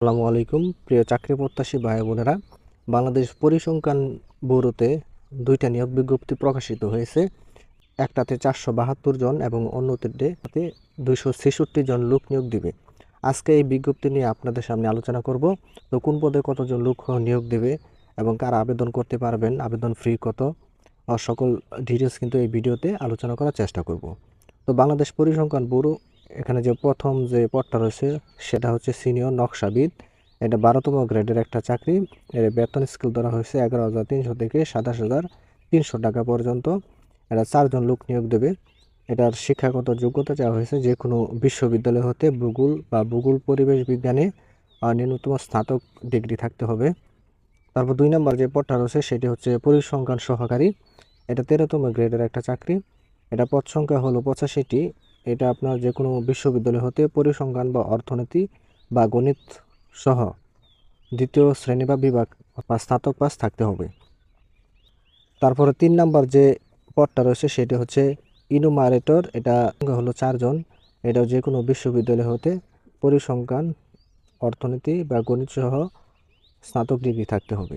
আসসালামু আলাইকুম। প্রিয় চাকরি প্রত্যাশী ভাই বোনেরা, বাংলাদেশ পরিসংখ্যান ব্যুরোতে দুইটা নিয়োগ বিজ্ঞপ্তি প্রকাশিত হয়েছে। একটাতে চারশো বাহাত্তর জন এবং অন্যটিতে দুইশো ছেষট্টি জন লোক নিয়োগ দিবে। আজকে এই বিজ্ঞপ্তি নিয়ে আপনাদের সামনে আলোচনা করব। তো কোন পদে কতজন লোক নিয়োগ দেবে এবং কারা আবেদন করতে পারবেন, আবেদন ফ্রি কত সকল ডিটেলস কিন্তু এই ভিডিওতে আলোচনা করার চেষ্টা করব। তো বাংলাদেশ পরিসংখ্যান ব্যুরো এখানে যে প্রথম যে পদটা রয়েছে, সেটা হচ্ছে সিনিয়র নকশাবিদ। এটা বারোতম গ্রেডের একটা চাকরি। এর বেতন স্কেল ধরা হয়েছে এগারো হাজার তিনশো থেকে সাতাশ হাজার তিনশো টাকা পর্যন্ত। এটা চারজন লোক নিয়োগ দেবে। এটার শিক্ষাগত যোগ্যতা চাওয়া হয়েছে, যে কোনো বিশ্ববিদ্যালয় হতে ভূগোল বা ভূগোল পরিবেশ বিজ্ঞানে ন্যূনতম স্নাতক ডিগ্রি থাকতে হবে। তারপর দুই নম্বর যে পদটা রয়েছে, সেটি হচ্ছে পরিসংখ্যান সহকারী। এটা তেরোতম গ্রেডের একটা চাকরি। এটা পদ সংখ্যা হলো পঁচাশিটি। এটা আপনার যে কোনো বিশ্ববিদ্যালয় হতে পরিসংখ্যান বা অর্থনীতি বা গণিত সহ দ্বিতীয় শ্রেণি বা বিভাগ বা স্নাতক পাস থাকতে হবে। তারপরে তিন নাম্বার যে পদটা রয়েছে সেটি হচ্ছে ইনুমারেটর এটা হলো চারজন এটা যে কোনো বিশ্ববিদ্যালয় হতে পরিসংখ্যান, অর্থনীতি বা গণিত সহ স্নাতক ডিগ্রি থাকতে হবে।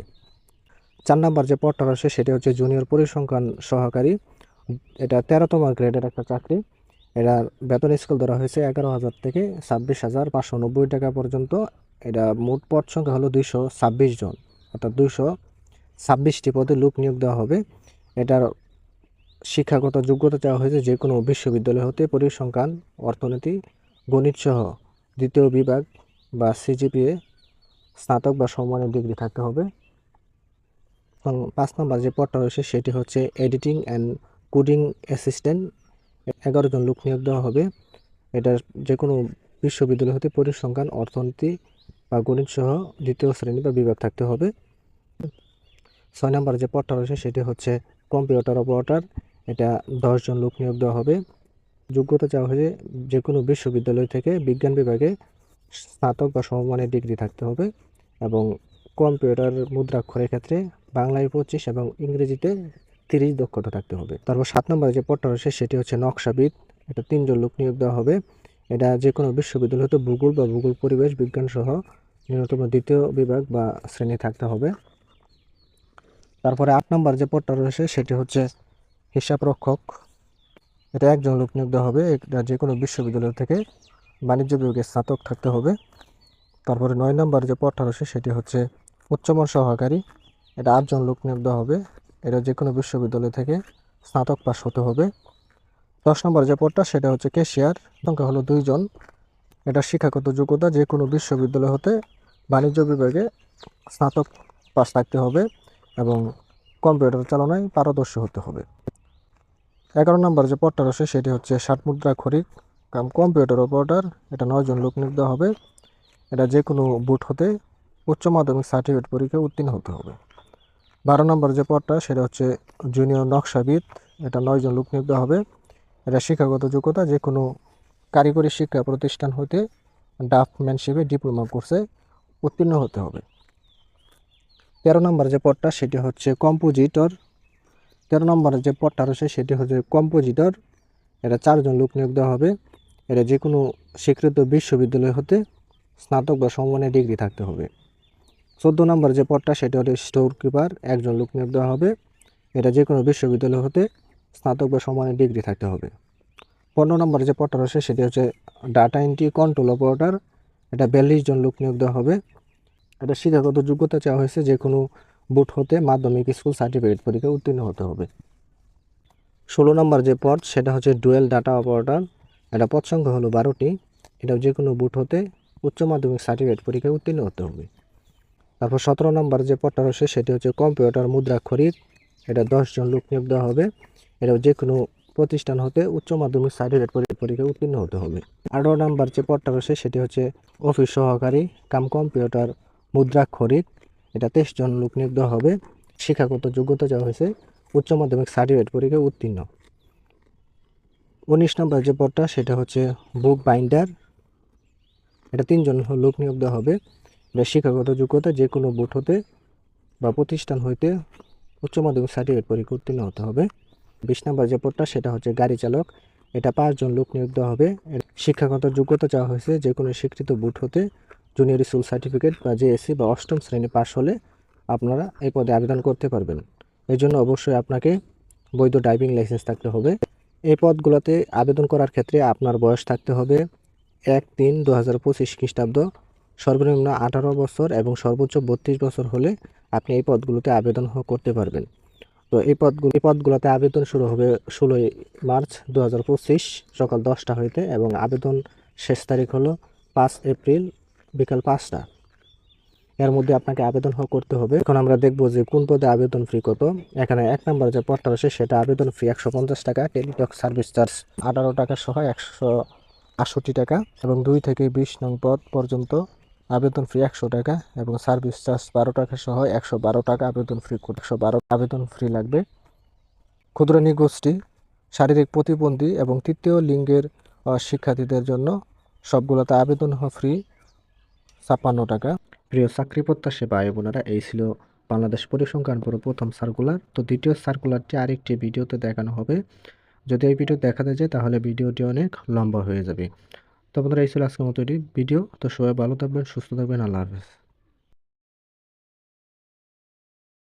চার নাম্বার যে পদটা রয়েছে সেটি হচ্ছে জুনিয়র পরিসংখ্যান সহকারী। এটা তেরোতম গ্রেডের একটা চাকরি। এটার বেতন স্কেল ধরা হয়েছে এগারো হাজার থেকে ছাব্বিশ হাজার পাঁচশো নব্বই টাকা পর্যন্ত। এটা মোট পদ সংখ্যা হলো দুইশো ছাব্বিশ জন। অর্থাৎ দুইশো ছাব্বিশটি পদে লোক নিয়োগ দেওয়া হবে। এটার শিক্ষাগত যোগ্যতা চাওয়া হয়েছে যে কোনো বিশ্ববিদ্যালয় হতে পরিসংখ্যান অর্থনীতি, গণিত সহ দ্বিতীয় বিভাগ বা সিজিপিএ স্নাতক বা সম্মানের ডিগ্রি থাকতে হবে। এবং পাঁচ নম্বর যে পদটা রয়েছে সেটি হচ্ছে এডিটিং অ্যান্ড কোডিং অ্যাসিস্ট্যান্ট। এগারো জন লোক নিয়োগ দেওয়া হবে। এটা যে কোনো বিশ্ববিদ্যালয় হতে পরিসংখ্যান, অর্থনীতি বা গণিত সহ দ্বিতীয় শ্রেণি বা বিভাগ থাকতে হবে। ছয় নম্বর যে পদটা রয়েছে সেটি হচ্ছে কম্পিউটার অপারেটর। এটা দশজন লোক নিয়োগ দেওয়া হবে। যোগ্যতা চাওয়া হয়েছে যে কোনো বিশ্ববিদ্যালয় থেকে বিজ্ঞান বিভাগে স্নাতক বা সমমানের ডিগ্রি থাকতে হবে এবং কম্পিউটার মুদ্রাক্ষরের ক্ষেত্রে বাংলায় পঁচিশ এবং ইংরেজিতে তিরিশ দক্ষতা থাকতে হবে। তারপর সাত নম্বরে যে পদটা রয়েছে, সেটি হচ্ছে নকশাবিদ। এটা তিনজন লোক নিয়োগ দেওয়া হবে। এটা যে কোনো বিশ্ববিদ্যালয় হতে ভূগোল বা ভূগোল পরিবেশ বিজ্ঞান সহ ন্যূনতম দ্বিতীয় বিভাগ বা শ্রেণি থাকতে হবে। তারপরে আট নম্বর যে পদটা রয়েছে, সেটি হচ্ছে হিসাব রক্ষক। এটা একজন লোক নিয়োগ দেওয়া হবে। এটা যে কোনো বিশ্ববিদ্যালয় থেকে বাণিজ্য বিভাগে স্নাতক থাকতে হবে। তারপরে নয় নম্বর যে পদটা রয়েছে, সেটি হচ্ছে উচ্চমান সহকারী। এটা আটজন লোক নিয়োগ দেওয়া হবে। এটা যে কোনো বিশ্ববিদ্যালয় থেকে স্নাতক পাস হতে হবে। দশ নম্বর যে পদটা, সেটা হচ্ছে কেশিয়ার সংখ্যা হলো দুইজন। এটা শিক্ষাগত যোগ্যতা যে কোনো বিশ্ববিদ্যালয় হতে বাণিজ্য বিভাগে স্নাতক পাস থাকতে হবে এবং কম্পিউটার চালনায় পারদর্শী হতে হবে। এগারো নম্বর যে পদটা রয়েছে, সেটি হচ্ছে ষাট মুদ্রা খরিক কাম কম্পিউটার অপারেটর এটা নয়জন লোক নিয়োগ দেওয়া হবে। এটা যে কোনো বুট হতে উচ্চ মাধ্যমিক সার্টিফিকেট পরীক্ষায় উত্তীর্ণ হতে হবে। বারো নম্বর যে পদটা, সেটা হচ্ছে জুনিয়র নকশাবিদ এটা নয়জন লোক নিয়োগ হবে। এটা শিক্ষাগত যোগ্যতা, যে কোনো কারিগরি শিক্ষা প্রতিষ্ঠান হতে ড্রাফটম্যানশিপে ডিপ্লোমা কোর্সে উত্তীর্ণ হতে হবে। তেরো নম্বর যে পদটা, সেটি হচ্ছে কম্পোজিটর। তেরো নম্বর যে পদটা রয়েছে, সেটি হচ্ছে কম্পোজিটর। এটা চারজন লোক নিয়োগ দেওয়া হবে। এটা যে কোনো স্বীকৃত বিশ্ববিদ্যালয় হতে স্নাতক বা সমমানের ডিগ্রি থাকতে হবে। চোদ্দ নম্বর যে পদটা, সেটা হলো স্টোর কিপার একজন লোক নিয়োগ দেওয়া হবে। এটা যে কোনো বিশ্ববিদ্যালয় হতে স্নাতক বা সমানের ডিগ্রি থাকতে হবে। পনেরো নম্বর যে পদটা রয়েছে, সেটি হচ্ছে ডাটা এন্ট্রি কন্ট্রোল অপারেটার এটা বিয়াল্লিশ জন লোক নিয়োগ দেওয়া হবে। এটা শিক্ষাগত যোগ্যতা চাওয়া হয়েছে যে কোনো বুট হতে মাধ্যমিক স্কুল সার্টিফিকেট পরীক্ষায় উত্তীর্ণ হতে হবে। ষোলো নম্বর যে পদ, সেটা হচ্ছে ডুয়েল ডাটা অপারেটর এটা পদ সংখ্যা হলো বারোটি। এটা যে কোনো বুট হতে উচ্চ মাধ্যমিক সার্টিফিকেট পরীক্ষায় উত্তীর্ণ হতে হবে। তারপর সতেরো নম্বর যে পদটা রয়েছে, সেটি হচ্ছে কম্পিউটার মুদ্রাক্ষরিক এটা দশজন লোক নিয়োগ দেওয়া হবে। এটা যে কোনো প্রতিষ্ঠান হতে উচ্চ মাধ্যমিক সার্টিফিকেট পরীক্ষায় উত্তীর্ণ হতে হবে। আঠারো নম্বর যে পদটা রয়েছে, সেটি হচ্ছে অফিস সহকারী কাম কম্পিউটার মুদ্রাক্ষরিক এটা তেইশ জন লোক নিয়োগ দেওয়া হবে। শিক্ষাগত যোগ্যতা যা হয়েছে, উচ্চ মাধ্যমিক সার্টিফিকেট পরীক্ষায় উত্তীর্ণ। উনিশ নম্বর যে পদটা, সেটা হচ্ছে বুক বাইন্ডার। এটা তিনজন লোক নিয়োগ দেওয়া হবে। এটা শিক্ষাগত যোগ্যতা যে কোনো বুট হতে বা প্রতিষ্ঠান হইতে উচ্চ মাধ্যমিক সার্টিফিকেট পরীক্ষা উত্তীর্ণ হতে হবে। বিশ নম্বর যে পদটা সেটা হচ্ছে গাড়ি চালক। এটা পাঁচজন লোক নিয়োগ দেওয়া হবে। শিক্ষাগত যোগ্যতা চাওয়া হয়েছে যে কোনো স্বীকৃত বুট হতে জুনিয়র স্কুল সার্টিফিকেট বা জেএসসি বা অষ্টম শ্রেণি পাশ হলে আপনারা এই পদে আবেদন করতে পারবেন। এর জন্য অবশ্যই আপনাকে বৈধ ড্রাইভিং লাইসেন্স থাকতে হবে। এই পদগুলোতে আবেদন করার ক্ষেত্রে আপনার বয়স থাকতে হবে এক তিন দু হাজার পঁচিশ খ্রিস্টাব্দ। সর্বনিম্ন আঠারো বছর এবং সর্বোচ্চ বত্রিশ বছর হলে আপনি এই পদগুলোতে আবেদন করতে পারবেন। তো এই পদগুলো এই পদগুলোতে আবেদন শুরু হবে ষোলোই মার্চ দু হাজার পঁচিশ সকাল দশটা হইতে এবং আবেদন শেষ তারিখ হলো পাঁচ এপ্রিল বিকাল পাঁচটা। এর মধ্যে আপনাকে আবেদন করতে হবে। এখন আমরা দেখব যে কোন পদে আবেদন ফি কত। এখানে এক নম্বর যে পদটা রয়েছে সেটা আবেদন ফি একশো পঞ্চাশ টাকা টেলিটক সার্ভিস চার্জ আঠারো টাকা সহ একশো আটষট্টি টাকা এবং দুই থেকে বিশ নং পদ পর্যন্ত আবেদন ফ্রি একশো টাকা এবং সার্ভিস চার্জ বারো টাকা সহ একশো বারো টাকা আবেদন ফ্রি একশো বারো আবেদন ফ্রি লাগবে। ক্ষুদ্র নিগোষ্ঠী, শারীরিক প্রতিবন্ধী এবং তৃতীয় লিঙ্গের শিক্ষার্থীদের জন্য সবগুলোতে আবেদন ফ্রি ছাপ্পান্ন টাকা। প্রিয় চাকরি প্রত্যাশী বোনেরা, এই ছিল বাংলাদেশ পরিসংখ্যান ব্যুরো প্রথম সার্কুলার। তো দ্বিতীয় সার্কুলারটি আরেকটি ভিডিওতে দেখানো হবে। যদি এই ভিডিও দেখাতে যায় তাহলে ভিডিওটি অনেক লম্বা হয়ে যাবে। তো বন্ধুরা, এই ছিল আজকের মতো এটি ভিডিও। তো সবাই ভালো থাকবেন, সুস্থ থাকবেন, আল্লাহ হাফেজ।